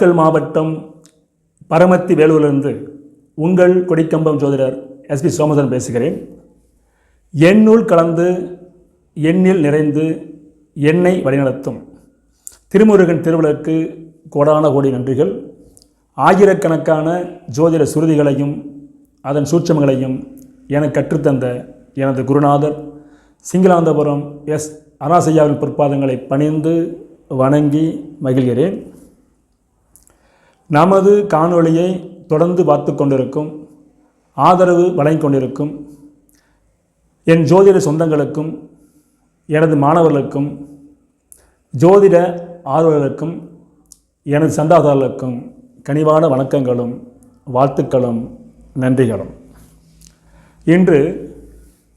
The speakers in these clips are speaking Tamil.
நாமக்கல் மாவட்டம் பரமத்தி வேலூரிலிருந்து உங்கள் கொடிக்கம்பம் ஜோதிடர் எஸ்பி சோமதன் பேசுகிறேன். எண்ணுள் கலந்து எண்ணில் நிறைந்து எண்ணெய் வழிநடத்தும். திருமுருகன் திருவிளக்கு கோடான கோடி நன்றிகள். ஆயிரக்கணக்கான ஜோதிட சுருதிகளையும் அதன் சூட்சமங்களையும் எனக்கு கற்றுத்தந்த எனது குருநாதர் சிங்களாந்தபுரம் எஸ் அராசையாவின் பொற்பாதங்களை பணிந்து வணங்கி மகிழ்கிறேன். நமது காணொளியை தொடர்ந்து பார்த்து கொண்டிருக்கும் ஆதரவு வழங்கிக் கொண்டிருக்கும் என் ஜோதிட சொந்தங்களுக்கும் எனது மாணவர்களுக்கும் ஜோதிட ஆர்வலர்களுக்கும் எனது சந்தாதாரர்களுக்கும் கனிவான வணக்கங்களும் வாழ்த்துக்களும் நன்றிகளும். இன்று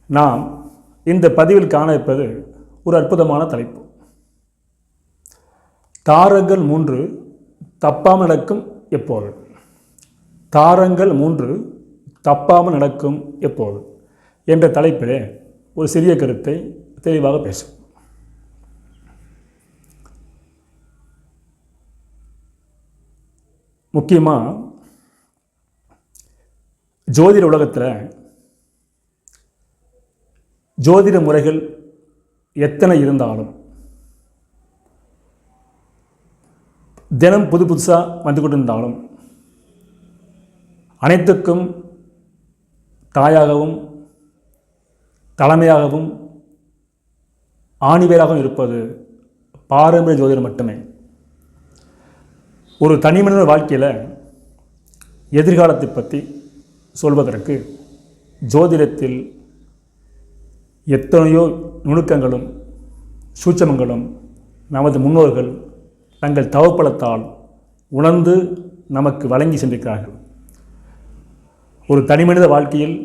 நாம் இந்த பதிவில் காண இருப்பது ஒரு அற்புதமான தலைப்பு. தாரங்கள் மூன்று தப்பாமல் நடக்கும் எப்போது? தாரங்கள் மூன்று தப்பாமல் நடக்கும் எப்போது? என்ற தலைப்பிலே ஒரு சிறிய கருத்தை தெளிவாக பேசும் முக்கியமாக ஜோதிட உலகத்தில் ஜோதிட முறைகள் எத்தனை இருந்தாலும் தினம் புது புதுசாக வந்து கொண்டிருந்தாலும் அனைத்துக்கும் தாயாகவும் தலைமையாகவும் ஆணிவேராகவும் இருப்பது பாரம்பரிய ஜோதிடம் மட்டுமே. ஒரு தனி மனித வாழ்க்கையில் எதிர்காலத்தை பற்றி சொல்வதற்கு ஜோதிடத்தில் எத்தனையோ நுணுக்கங்களும் சூட்சமங்களும் நமது முன்னோர்கள் தங்கள் தவப்பலத்தால் உணர்ந்து நமக்கு வழங்கி சென்றிருக்கிறார்கள். ஒரு தனிமனித வாழ்க்கையில்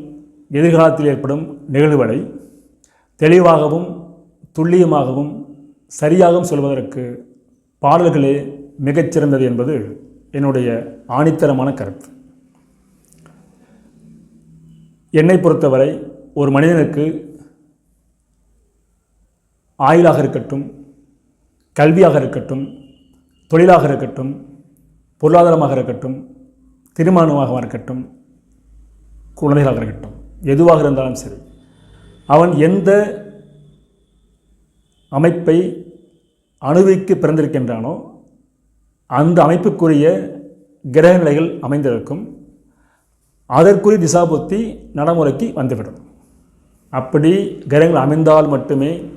எதிர்காலத்தில் ஏற்படும் நிகழ்வுகளை தெளிவாகவும் துல்லியமாகவும் சரியாகவும் சொல்வதற்கு பாடல்களே மிகச்சிறந்தது என்பது என்னுடைய ஆணித்தரமான கருத்து. என்னை பொறுத்தவரை ஒரு மனிதனுக்கு ஆயுளாக இருக்கட்டும் கல்வியாக இருக்கட்டும் தொழிலாக இருக்கட்டும் பொருளாதாரமாக இருக்கட்டும் திருமணமாக இருக்கட்டும் குழந்தைகளாக இருக்கட்டும் எதுவாக இருந்தாலும் சரி அவன் எந்த அமைப்பை அணுவிக்கு பிறந்திருக்கின்றானோ அந்த அமைப்புக்குரிய கிரக நிலைகள் அமைந்திருக்கும். அதற்குரிய திசாபுத்தி நடைமுறைக்கு வந்துவிடும். அப்படி கிரகங்கள் அமைந்தால் மட்டுமே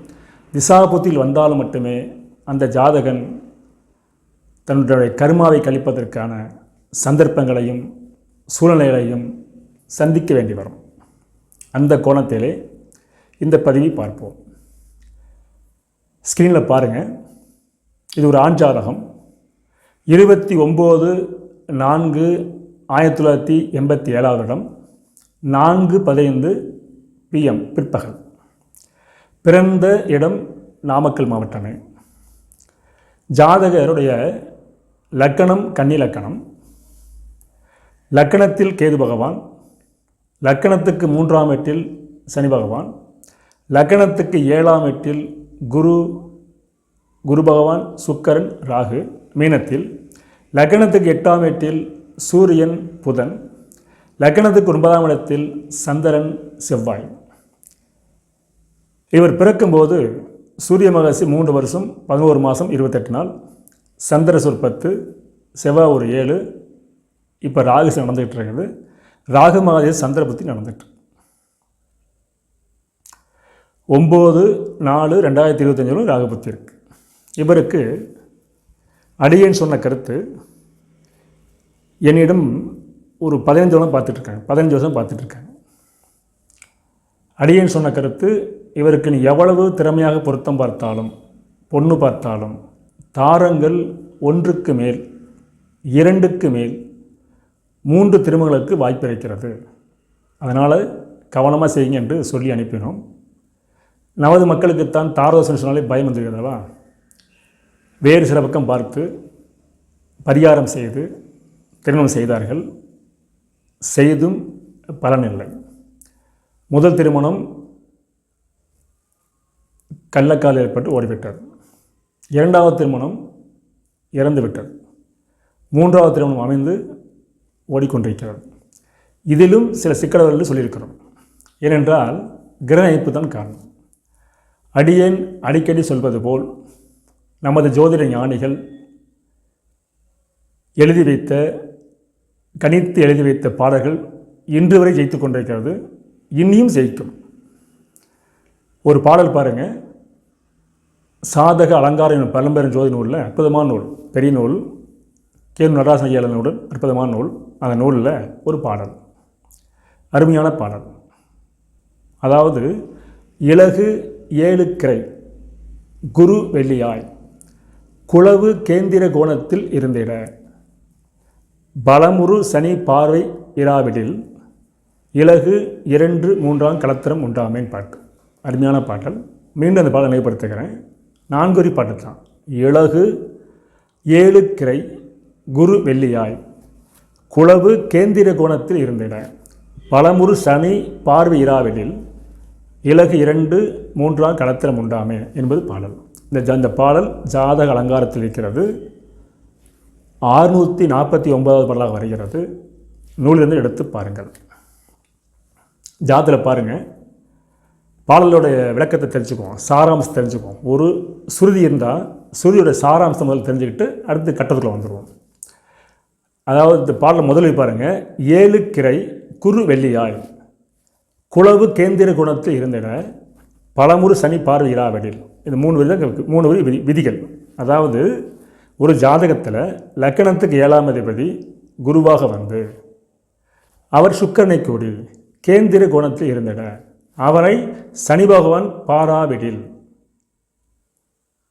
திசாபுத்தியில் வந்தால் மட்டுமே அந்த ஜாதகன் தன்னுடைய கருமாவை கழிப்பதற்கான சந்தர்ப்பங்களையும் சூழ்நிலைகளையும் சந்திக்க வேண்டி வரும். அந்த கோணத்திலே இந்த பதிவை பார்ப்போம். ஸ்க்ரீனில் பாருங்கள் இது ஒரு ஆண் ஜாதகம் இருபத்தி ஒம்பது நான்கு ஆயிரத்தி தொள்ளாயிரத்தி எண்பத்தி ஏழாவது இடம் நான்கு பதினைந்து பிஎம் பிற்பகல். பிறந்த இடம் நாமக்கல் மாவட்டமே. ஜாதகருடைய லக்கணம் கன்னி லக்கணம். லக்கணத்தில் கேது பகவான். லக்கணத்துக்கு மூன்றாம் எட்டில் சனி பகவான். லக்கணத்துக்கு ஏழாம் எட்டில் குரு குரு பகவான் சுக்கரன் ராகு மீனத்தில். லக்கணத்துக்கு எட்டாம் எட்டில் சூரியன் புதன். லக்கணத்துக்கு ஒன்பதாம் இடத்தில் சந்திரன் செவ்வாய். இவர் பிறக்கும்போது சூரிய மகசி மூன்று வருஷம் பதினோரு மாதம் இருபத்தெட்டு நாள். சந்திர சொற்பத்து செவ்வாய் ஒரு ஏழு இப்போ ராகு நடந்துகிட்டு இருக்குது. ராகு மகாதேவ சந்திர புத்தி நடந்துட்டு ஒம்பது நாலு ரெண்டாயிரத்தி இருபத்தஞ்சிலும் ராகு புத்தி இருக்குது இவருக்கு அடியேன் சொன்ன கருத்து என்னிடம் ஒரு பதினஞ்சு வருஷம் பார்த்துட்ருக்காங்க பதினஞ்சு வருஷம் பார்த்துட்ருக்காங்க அடியேன் சொன்ன கருத்து இவருக்கு நீ எவ்வளவு திறமையாக பொருத்தம் பார்த்தாலும் பொண்ணு பார்த்தாலும் தாரங்கள் ஒன்றுக்கு மேல் இரண்டுக்கு மேல் மூன்று திருமகளுக்கு வாய்ப்பு இருக்கிறது அதனால் கவனமாக செய்யுங்க என்று சொல்லி அனுப்பினோம். நமது மக்களுக்குத்தான் தாரதோஷம் சொன்னாலே பயம் வந்துருக்கிறதா வேறு சில பக்கம் பார்த்து பரிகாரம் செய்து திருமணம் செய்தார்கள். செய்தும் பலனில்லை முதல் திருமணம் கள்ளக்கால் ஏற்பட்டு ஓடிவிட்டது. இரண்டாவது திருமணம் இறந்துவிட்டது. மூன்றாவது திருமணம் அமைந்து ஓடிக்கொண்டிருக்கிறது. இதிலும் சில சிக்கல்கள் சொல்லியிருக்கிறோம். ஏனென்றால் கிரக தான் காரணம். அடியேன் அடிக்கடி சொல்வது போல் நமது ஜோதிட ஞானிகள் எழுதி வைத்த கணித்து எழுதி வைத்த பாடல்கள் இன்று வரை ஜெயித்து கொண்டிருக்கிறது. இன்னியும் ஜெயிக்கும். ஒரு பாடல் பாருங்கள் சாதக அலங்காரம் எனும் பழம்பெரும் ஜோதி நூலில் அற்புதமான நூல் பெரிய நூல் கே நடராசன் ஐயா நூல் அற்புதமான நூல். அந்த நூலில் ஒரு பாடல் அருமையான பாடல். அதாவது இலகு ஏழு கிரை குரு வெள்ளியாய் குளவு கேந்திர கோணத்தில் இருந்திட பலமுறு சனி பார்வை இராவிடில் இலகு இரண்டு மூன்றாம் கலத்திரம் உண்டாமேன் பாட்டு அருமையான பாடல். மீண்டும் அந்த பாடல் நினைவுபடுத்துகிறேன். நான்குரி பாட்டு தான் இலகு ஏழு கிரை குரு வெள்ளியாய். குளவு கேந்திர கோணத்தில் இருந்தன. பலமுறு சனி பார்வை இராவிடில் இலகு இரண்டு மூன்றாம் களத்திரம் உண்டாமே என்பது பாடல். இந்த அந்த பாடல் ஜாதக அலங்காரத்தில் இருக்கிறது. ஆறுநூற்றி நாற்பத்தி ஒன்பதாவது பாடலாக வருகிறது. நூலிலிருந்து எடுத்து பாருங்கள். ஜாதத்தில் பாருங்கள் பாடலோடைய விளக்கத்தை தெரிஞ்சுக்குவோம் சாராம்சம் தெரிஞ்சுக்குவோம். ஒரு சுருதி இருந்தால் சுருதியோட சாராம்சம் முதல்ல தெரிஞ்சுக்கிட்டு அடுத்து கட்டத்துக்குள்ள வந்துடுவோம் அதாவது இந்த பாடலை முதலில் பாருங்கள் ஏழு கிரை குரு வெள்ளியாய் குளவு கேந்திர குணத்தில் இருந்திட பலமுறு சனி பார்வை இராவடில் இது மூணு விதி மூணு வரி விதி விதிகள். அதாவது ஒரு ஜாதகத்தில் லக்கணத்துக்கு ஏழாம் அதிபதி குருவாக வந்து அவர் சுக்கரனை கூடி கேந்திர குணத்தில் இருந்தன அவரை சனி பகவான் பாராவிடில்.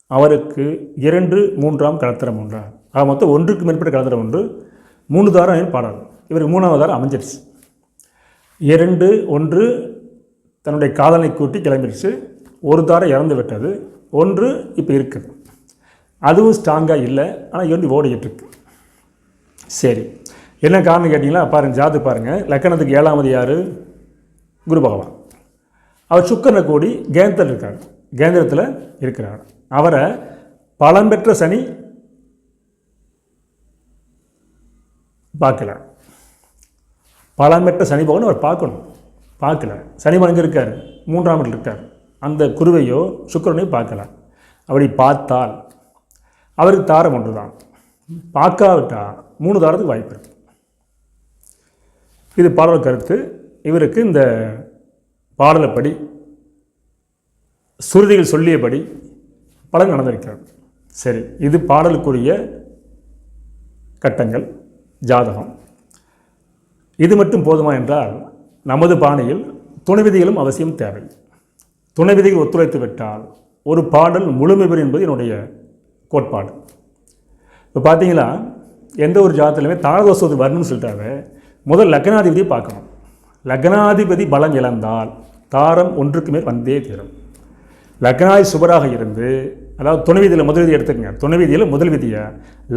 அவருக்கு இரண்டு மூன்றாம் கலத்திரம் உண்டா. ஆக மொத்தம் ஒன்றுக்கு மேற்பட்ட கலத்திரம் ஒன்று மூணு தாரம் பாடல். இவருக்கு மூணாவது தாரம் அமைஞ்சிருச்சு. இரண்டு ஒன்று தன்னுடைய காதலை கூட்டி கிளம்பிடுச்சு ஒரு தாரம் இறந்து விட்டது. ஒன்று இப்போ இருக்குது அதுவும் ஸ்ட்ராங்காக இல்லை. ஆனால் எண்ணி ஓடிக்கிட்டு சரி. என்ன காரணம் கேட்டிங்களா? பாருங்கள் ஜாது பாருங்கள் லக்கணத்துக்கு ஏழாமது யார் குரு பகவான். அவர் சுக்கரனை கூடி கேந்திரத்தில் இருக்கார். கேந்திரத்தில் இருக்கிறார். அவரை பலம் பெற்ற சனி பார்க்கல. பலம் பெற்ற சனி பகவான் அவர் பார்க்கணும். பார்க்கல. சனி பகவான் இருக்கார் மூன்றாம் இடத்துல இருக்கார். அந்த குருவையோ சுக்கரனையோ பார்க்கல. அப்படி பார்த்தால் அவருக்கு தாரம் ஒன்று தான் பார்க்காவிட்டா மூணு தாரத்துக்கு வாய்ப்பு இருக்கு. இது பாடல் கருத்து. இவருக்கு இந்த பாடலைப்படி சுருதிகள் சொல்லியபடி பலன் நடந்திருக்கிறது. சரி இது பாடலுக்குரிய கட்டங்கள் ஜாதகம். இது மட்டும் போதுமா என்றால் நமது பாணியில் துணை விதிகளும் அவசியம் தேவை. துணை விதிகள் ஒத்துழைத்து விட்டால் ஒரு பாடல் முழுமை பெறும் என்பது என்னுடைய கோட்பாடு. இப்போ பார்த்தீங்களா எந்த ஒரு ஜாதத்திலுமே தாரதோஷத்து வரணும்னு சொல்லிட்டாவே முதல் லக்னாதிபதியை பார்க்கணும். லக்னாதிபதி பலம் இழந்தால் தாரம் ஒன்றுக்கு மேல் வந்தே தீரும். லக்னாதி சுபராக இருந்து அதாவது துணை விதியில் முதல் விதி எடுத்துக்கங்க. துணை விதியில் முதல் விதியை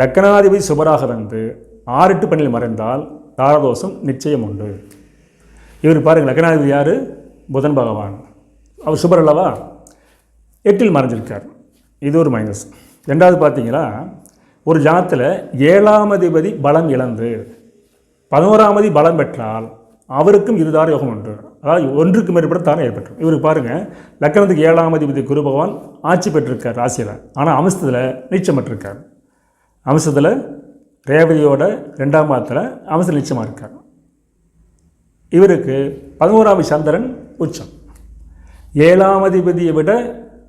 லக்னாதிபதி சுபராக வந்து ஆறு எட்டு பணியில் மறைந்தால் தாரதோஷம் நிச்சயம் உண்டு. இவர் பாருங்கள் லக்னாதிபதி யார்? புதன் பகவான். அவர் சுபர் அல்லவா? எட்டில் மறைஞ்சிருக்கார். இது ஒரு மைனஸ் ரெண்டாவது பார்த்தீங்களா? ஒரு ஜாத்தில் ஏழாம் அதிபதி பலம் இழந்து பதினோராமதி பலம் பெற்றால் அவருக்கும் இருதார யோகம் உண்டு. அதாவது ஒன்றுக்கு மேற்பட்ட தாரம் ஏற்பட்டுரும் இவருக்கு பாருங்கள் லக்கணத்துக்கு ஏழாம் அதிபதி குரு பகவான் ஆட்சி பெற்றிருக்கார் ராசியில். ஆனால் அம்சத்தில் நீச்சமற்றிருக்கார் அம்சத்தில் ரேவதியோட ரெண்டாம் மாதத்தில் அம்சத்தில் நீச்சமாக இருக்கார். இவருக்கு பதினோராம் சந்திரன் உச்சம். ஏழாம் அதிபதியை விட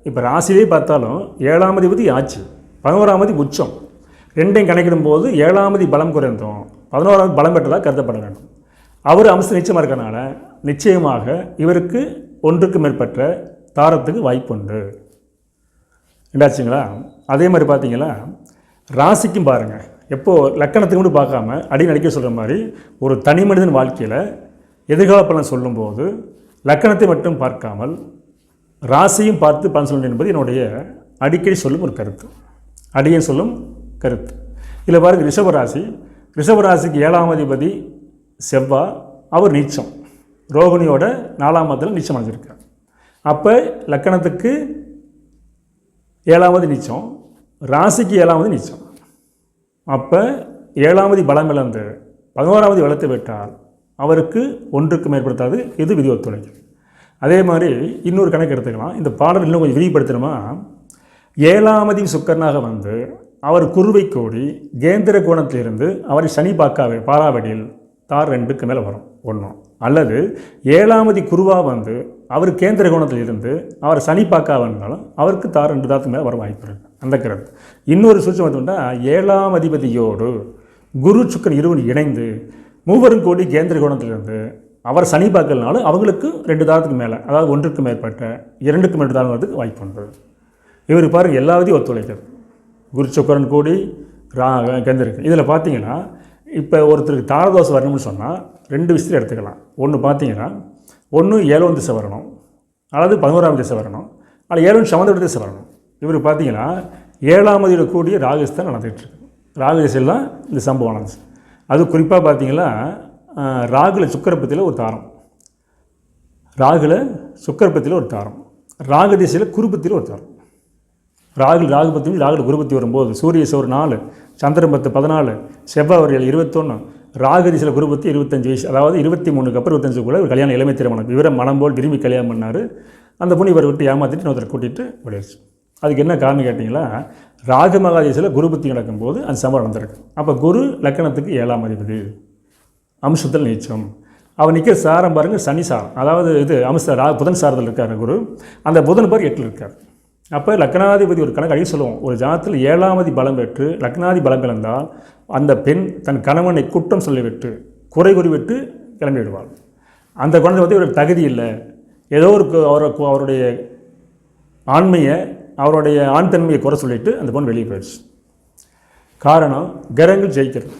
இப்போ ராசியிலே பார்த்தாலும் ஏழாம் அதிபதி ஆட்சி பதினோராம் உச்சம். ரெண்டையும் கணக்கிடும் போது ஏழாமதி பலம் குறைந்தோம். பதினோராம் பலம் பெற்றதாக கருதப்பட வேண்டும். அவர் அம்சம் நிச்சயமாக இருக்கனால நிச்சயமாக இவருக்கு ஒன்றுக்கு மேற்பட்ட தாரத்துக்கு வாய்ப்புண்டு. என்னாச்சுங்களா அதே மாதிரி பார்த்தீங்களா? ராசிக்கும் பாருங்கள் எப்போது லக்கணத்துக்கு மட்டும் பார்க்காம அடி நடிக்க சொல்கிற மாதிரி ஒரு தனி மனிதன் வாழ்க்கையில் எதிர்கால பலன் சொல்லும்போது லக்கணத்தை மட்டும் பார்க்காமல் ராசியும் பார்த்து பலன் சொல்லணும் என்பது என்னுடைய அடிக்கடி சொல்லும் ஒரு கருத்து. அடியும் சொல்லும் கருத்து. இதில் பாருங்கள் ரிஷபராசி. ரிஷபராசிக்கு ஏழாம் அதிபதி செவ்வா அவர் நீச்சம். ரோகிணியோட நாலாம் மதத்தில் நீச்சம் அடைஞ்சிருக்கார் அப்போ லக்கணத்துக்கு ஏழாவது நீச்சம் ராசிக்கு ஏழாவது நீச்சம். அப்போ ஏழாவது பலம் இழந்து பதினோராவது வளர்த்து விட்டால் அவருக்கு ஒன்றுக்கு மேற்படுத்தாது இது விதி ஒத்துழைக்கும் அதே மாதிரி இன்னொரு கணக்கு எடுத்துக்கலாம். இந்த பாடல் இன்னும் கொஞ்சம் விரிவுபடுத்தணுமா? ஏழாமதி சுக்கரனாக வந்து அவர் குருவை கோடி கேந்திர கோணத்திலிருந்து அவரை சனி பாக்காவே பாராவடியில் தார் ரெண்டுக்கு மேலே வரும் ஒன்றும் அல்லது ஏழாமதி குருவாக வந்து அவர் கேந்திர கோணத்தில் இருந்து அவர் சனி பார்க்கா வந்தாலும் அவருக்கு தார் ரெண்டு தாத்துக்கு மேலே வர வாய்ப்பு இருக்குது அந்த கருத்து இன்னொரு சூழ்ச்சி வந்துட்டா ஏழாம் அதிபதியோடு குரு சுக்கன் இருவன் இணைந்து மூவரும் கோடி கேந்திர கோணத்திலிருந்து அவர் சனி பார்க்கலனாலும் அவங்களுக்கு ரெண்டு தாரத்துக்கு மேலே அதாவது ஒன்றுக்கு மேற்பட்ட இரண்டுக்கு மேற்பட்ட தாரம் வரதுக்கு வாய்ப்பு உண்டு. இவர் பாருங்கள் எல்லாவதையும் ஒத்துழைக்கிறது. குரு சுக்கரன் கோடி ரா கேந்திருக்கு இதில் பார்த்தீங்கன்னா இப்போ ஒருத்தருக்கு தாரதோசை வரணும்னு சொன்னால் ரெண்டு விஷயத்தில் எடுத்துக்கலாம். ஒன்று பார்த்தீங்கன்னா ஒன்று ஏழாம் திசை வரணும். அல்லது பதினோராம் திசை வரணும். அல்லது ஏழு சமந்தோட திசை வரணும். இவர் பார்த்தீங்கன்னா ஏழாம் அதில் கூடிய ராகஸ்தான் நடந்துகிட்ருக்கு ராகு திசையில் இந்த சம்பவம் நடந்துச்சு. அது குறிப்பாக பார்த்தீங்கன்னா ராகுல சுக்கரப்பத்தில் ஒரு தாரம். ராகுல சுக்கரப்பத்தில் ஒரு தாரம். ராகு திசையில் குறுப்பத்தில் ஒரு தாரம். ராகு ராகு பத்தி ராகுல குருபத்தி வரும்போது சூரிய சோறு நாலு சந்திரன் பத்து பதினாலு செவ்வாய் ஒரு இருபத்தொன்று ராகு திசையில் குருபத்தி இருபத்தஞ்சு வயசு அதாவது இருபத்தி மூணுக்கு அப்புறம் கூட ஒரு கல்யாணம் இளமை திருமணம். இவரை மனம் போல் விரும்பி கல்யாணம் பண்ணார். அந்த பொண்ணு இவரை விட்டு ஏமாற்றிட்டு இன்னொருத்தரை கூட்டிகிட்டு ஓடிடுச்சு அதுக்கு என்ன காரணம் கேட்டிங்களா? ராகு மகாதேசில் குருபத்தி நடக்கும்போது அந்த சம்பவம் நடந்திருக்கு. அப்போ குரு லக்கணத்துக்கு ஏழாம் அதிபதி. அம்சத்தில் நீச்சம். அவர் நிற்கிற சாரம் பாருங்கள் சனி சாரம். அதாவது இது அம்ச ரா புதன் சாரத்தில் இருக்கார் குரு. அந்த புதன் பார் எட்டில் இருக்கார். அப்போ லக்னாதிபதி ஒரு கணக்கு அடிக்க சொல்லுவோம். ஒரு ஜாதத்தில் ஏழாமதி பலம் பெற்று லக்னாதி பலம் இழந்தால் அந்த பெண் தன் கணவனை குற்றம் சொல்லிவிட்டு குறை குறிவிட்டு கிளம்பிவிடுவாள். அந்த குழந்தை வந்து இவருக்கு தகுதி இல்லை. ஏதோ ஒரு கு- அவரை அவருடைய ஆண்மையை அவருடைய ஆண் தன்மையை குறை சொல்லிவிட்டு அந்த பொண்ணு வெளியே போயிடுச்சு. காரணம் கிரகங்கள் ஜெயிக்கிறது.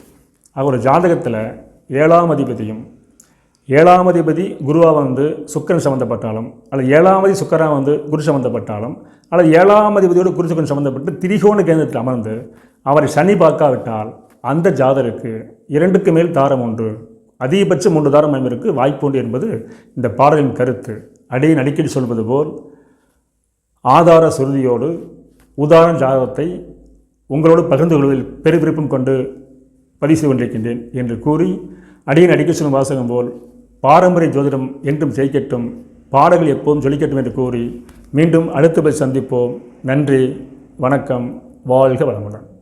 அவர் ஜாதகத்தில் ஏழாம் அதிபதியும் ஏழாம் அதிபதி குருவாக வந்து சுக்கரன் சம்மந்தப்பட்டாலும் அல்லது ஏழாம் சுக்கராக வந்து குரு சம்மந்தப்பட்டாலும் அல்லது ஏழாம் அதிபதியோடு குரு சம்மந்தப்பட்டு திரிகோண கேந்திரத்தில் அமர்ந்து அவரை சனி பார்க்காவிட்டால் அந்த ஜாதருக்கு இரண்டுக்கு மேல் தாரம் உண்டு அதிகபட்சம் மூன்று தாரம் அமைப்பிற்கு வாய்ப்பு உண்டு என்பது இந்த பாடலின் கருத்து. அடியின் அடிக்கடி சொல்வது போல் ஆதார சுருதியோடு உதாரண ஜாதகத்தை உங்களோடு பகிர்ந்து கொள்வதில் பெரு விருப்பம் கொண்டு பதிவு செய்து கொண்டிருக்கின்றேன் என்று கூறி அடியின் அடிக்கடி சொல்லும் வாசகம் போல் பாரம்பரிய ஜோதிடம் என்றும் ஜெயிக்கட்டும் பாடல்கள் எப்போதும் ஜொலிக்கட்டும் என்று கூறி மீண்டும் அடுத்த போய் சந்திப்போம். நன்றி வணக்கம் வாழ்க வளமுடன்.